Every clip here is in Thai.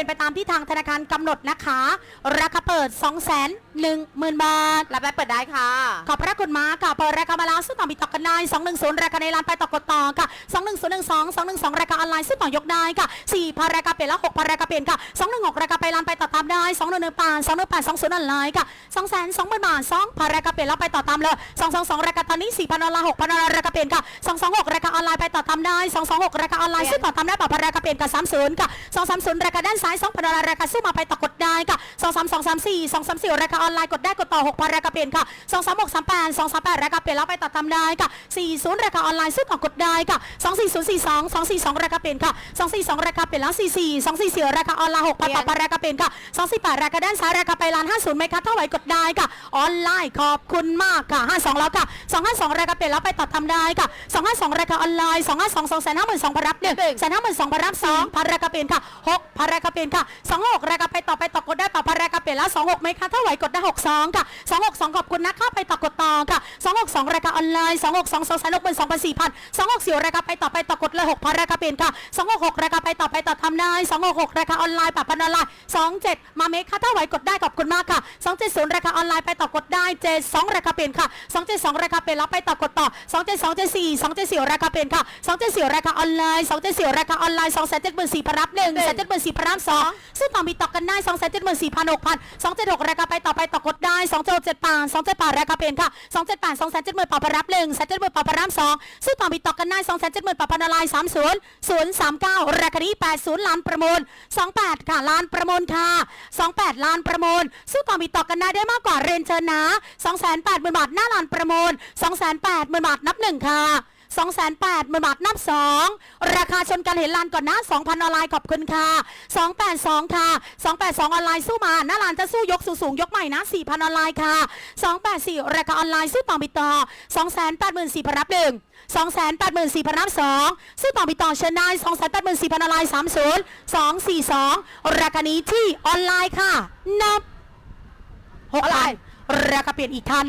เป็นไปตามที่ทางธนาคารกำหนดนะคะ ราคาเปิด 2 1 0 0 0 0 บาท รับได้เปิดได้ค่ะ ขอบพระคุณมากค่ะเปิดราคามาแล้วซื้อต่อมีต่อกันได้210 ราคาในร้านไปต่อกดต่อค่ะ 21012 212 ราคาออนไลน์ซื้อต่อยกได้ค่ะ4พันราคาเปลี่ยนแล้ว6พันราคาเปลี่ยนค่ะ 216 ราคาไปร้านไปต่อตามได้211ปาน218 20ออนไลน์ค่ะ2 2 0 0 0 0บาท2พันราคาเปลี่ยนแล้วไปต่อตามเลย222 ราคาตอนนี้4พันออนไลน์6พันออนไลน์ราคาเปลี่ยนค่ะ226 ราคาออนไลน์ไปต่อตามได้226 ราคาออนไลน์ซื้อต่อตามได้ปรับพันราคาเปลี่ยนค่ะ30ค่ะ230 ราคาด้านซ้าย2พันออนไลน์ราคาซื้อมาไปต่อกดได้ค่ะ23234 234ราคาออนไลน์กดได้กดต่อ6พันราคาเปลี่ยนค่ะ23638 238ราคาเปลี่ยนแล้วไปต่อตามได้ค่ะ40ราคาออนไลน์ซื้อต่อกดได้ค่ะ24042 242ราคาเปลี่ยนค่ะ242ราคาเปลี่ยนแล้ว44 244ราคาออนไลน์6พันปรับพันราคาเปลี่ยนค่ะ248ราคาด้านซ้ายราคาไปล้าน50ไหมคะเท่าไหร่กดได้ค่ะ ออนไลน์ขอบคุณมากค่ะ52แล้วค่ะ252ราคาเปลี่ยนแล้วไปต่อตามได้ค่ะ252ราคาออนไลน์252 252พันรับ1 252พันรับ2พันราคาเปลี่ยนค่ะ6พันราคาเปลี่ยนค่ะ26ราคาไปต่อไปต่อกดได้ปรับพันราคาเป ลี่ยนแล้ว26ไหมคะเท่าไหร่กดได้62ค่ะ262ขอบคุณนะคะไปต่อกดต่อค่ะ262ราคารออนไลน์262 262 2,400 264ราคารไปต่อไปต่อกดเลย6,000ราคารเปลี่ยนค่ะ266ราคารไปต่อไปต่อทำได้266ราคารออนไลน์ปรับพันออนไลน์27 มาเมคค่ะถ้าไหวกดได้ขอบคุณมากค่ะ270ราคารออนไลน์ไปต่อกดได้72ราคารเปลี่ยนค่ะ272ราคารเปลี่ยนแล้วไปต่อกดต่อ272 74 274ราคารเปลี่ยนค่ะ274ราคารออนไลน์274ราคารออนไลน์274พันรับ1 274พันรับ2ซึ่งต่อมีต่อกันได้274พัน6,000 276ราคาไปต่อไปต่อกดได้267ป่าน278ราคาเป็นค่ะ278 270ปรับพันรับ1 270ปรับพันรับ2ซึ่งต่อมีต่อกันได้270ปรับพันลน์30 039ราคานี้80 ล้านประมูล 28 ค่ะ ล้านประมูลค่ะ 28 ล้านประมูลซึ่งต่อมีต่อกันได้ได้มากกว่าเรนเชิญนะ280,000บาทหน้าล้านประมูล280,000บาทนับหนึ่งค่ะ 280,000บาทนับ 2 ราคาชนกันเห็นลานก่อนนะ 2,000 ออนไลน์ขอบคุณค่ะ 282 ค่ะ 282 ออนไลน์สู้มา หน้าลานจะสู้ยกสูงสูงยกใหม่นะ 4,000 ออนไลน์ค่ะ 284 ราคาออนไลน์สู้ต่อมีต่อ284,000พันรับหนึ่ง284,000พันรับ2ซึ่งต่อมีต่อเชิญได้284,000ออนไลน์30 242 ราคานี้ที่ออนไลน์ค่ะ นับ ราคาเปลี่ยนอีกทัน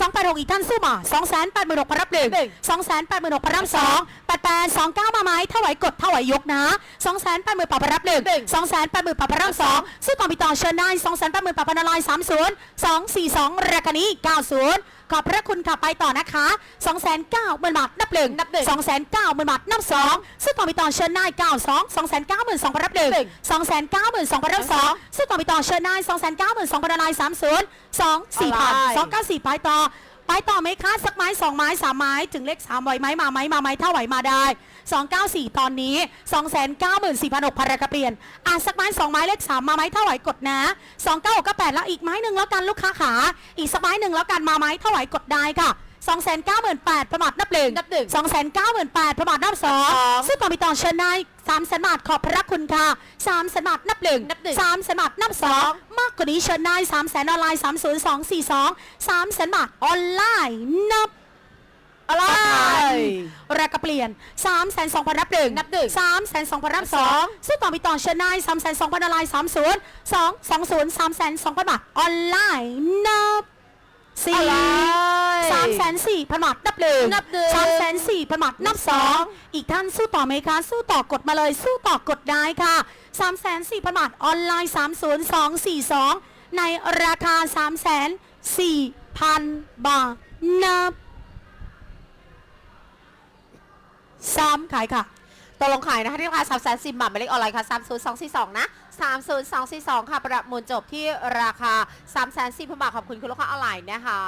สองแปดหกอีกท่านสู้มาสองแสนแปดหมื่นหกพันรับหนึ่งสองแสนแปดหมื่นหกพันรับสองแปดแปดสองเก้ามาไหมถ้าไหวกดถ้าไหวยกนะสองแสนแปดหมื่นปรับพันรับหนึ่งสองแสนแปดหมื่นปรับพันรับสองซึ่งต่อมีต่อเชิญได้สองแสนแปดหมื่นปรับพันออนไลน์สามศูนย์สองสี่สองราคานี้เก้าศูนย์ขอบพระคุณค่ะไปต่อนะคะ2 9 0 0 0 0บาทนับหนึ่งนับหนึ่ง 2 9 0 0 0 0บาทนับสองซึ่งต่อมีต่อเชิญได้92 2 9 2 0 0 0รับหนึ่ง2 9 2 0 0 0รับสองซึ่งต่อมีต่อเชิญได้2 9 2 0 0 0ออนไลน์30 2 4พัน2 9 4ไปต่อ ไปต่อไหมคะสักไม้สองไม้สามไม้ถึงเลขสามไหวไหมมาไหมมาไหมถ้าไหวมาได้ 294 ตอนนี้ 294,600พันราคาเปลี่ยนอะสักไม้สองไม้เลขสามมาไหมถ้าไหวกดนะ29ก็8แล้วอีกไม้หนึ่งแล้วกันลูกค้าขาอีกสักไม้หนึ่งแล้วกันมาไหมถ้าไหวกดได้ค่ะ 298,000ประมาทนับหนึ่งนับหนึ่ง 298,000ประมาทนับสองนับสองซึ่งต่อมีต่อเชิญได้3แสนบาทขอบพระคุณค่ะ3แสนบาทนับหนึ่งนับหนึ่งสามแสนบาทนับสองมากกว่านี้เชิญได้3แสนออนไลน์30242 3แสนบาทออนไลน์นับอะไร ราคาเปลี่ยน 3 2 0 0 0รับหนึ่งนับหนึ่ง3 2 0 0 0รับสองซึ่งต่อมีต่อเชิญได้3 2 0 0 0ออนไลน์30 2 20 3 2 0 0 0บาทออนไลน์นับสี่อะไรสามแสนสี่พันบาทนับหนึ่งนับหนึ่งสามแสนสี่พันบาทนับสองอีกท่านสู้ต่อไหมคะ สู้ต่อกดมาเลย สู้ต่อกดได้ค่ะสามแสนสี่พันบาทออนไลน์สามศูนย์สองสี่สองในราคาสามแสนสี่พันบาทนับสามขายค่ะตกลงขายนะคะที่ราคา3 0 0 0 0บาทหมายเลขออนไลน์ค่ะ30242นะ30242ค่ะ ประมูลจบที่ราคา3 4 0 0 0บาท ขอบคุณคุณลูกค้าออนไลน์นะคะ